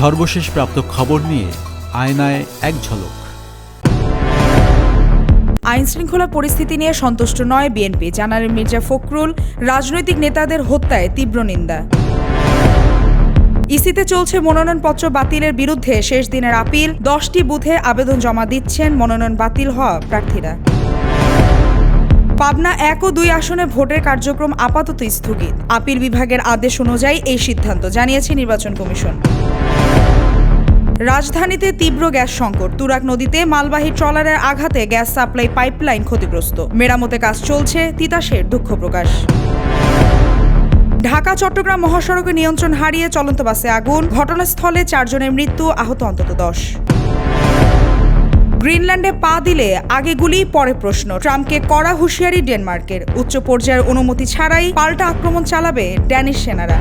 সর্বশেষ প্রাপ্ত খবর নিয়ে আয়নায় এক ঝলক। আইন শৃঙ্খলা পরিস্থিতি নিয়ে সন্তুষ্ট নয় বিএনপি জানালেন মির্জা ফখরুল, রাজনৈতিক নেতাদের হত্যায় তীব্র নিন্দা। ইসিতে চলছে মনোনয়নপত্র বাতিলের বিরুদ্ধে শেষ দিনের আপিল, দশটি বুথে আবেদন জমা দিচ্ছেন মনোনয়ন বাতিল হওয়া প্রার্থীরা। পাবনা এক ও দুই আসনে ভোটের কার্যক্রম আপাতত স্থগিত। আপিল বিভাগের আদেশ অনুযায়ী এই সিদ্ধান্ত জানিয়েছে নির্বাচন কমিশন। রাজধানীতে তীব্র গ্যাস সংকট। তুরাগ নদীতে মালবাহী ট্রলারের আঘাতে গ্যাস সাপ্লাই পাইপলাইন ক্ষতিগ্রস্ত। মেরামতে কাজ চলছে তিতাসের দুঃখ প্রকাশ। ঢাকা, চট্টগ্রাম মহাসড়কে নিয়ন্ত্রণ হারিয়ে চলন্ত বাসে আগুন। ঘটনাস্থলে চারজনের মৃত্যু, আহত অন্তত দশ। গ্রিনল্যান্ডে পা দিলে আগে গুলি, পরে প্রশ্ন। ট্রাম্পকে কড়া হুঁশিয়ারি ডেনমার্কের। উচ্চ পর্যায়ের অনুমতি ছাড়াই পাল্টা আক্রমণ চালাবে ড্যানিশ সেনারা।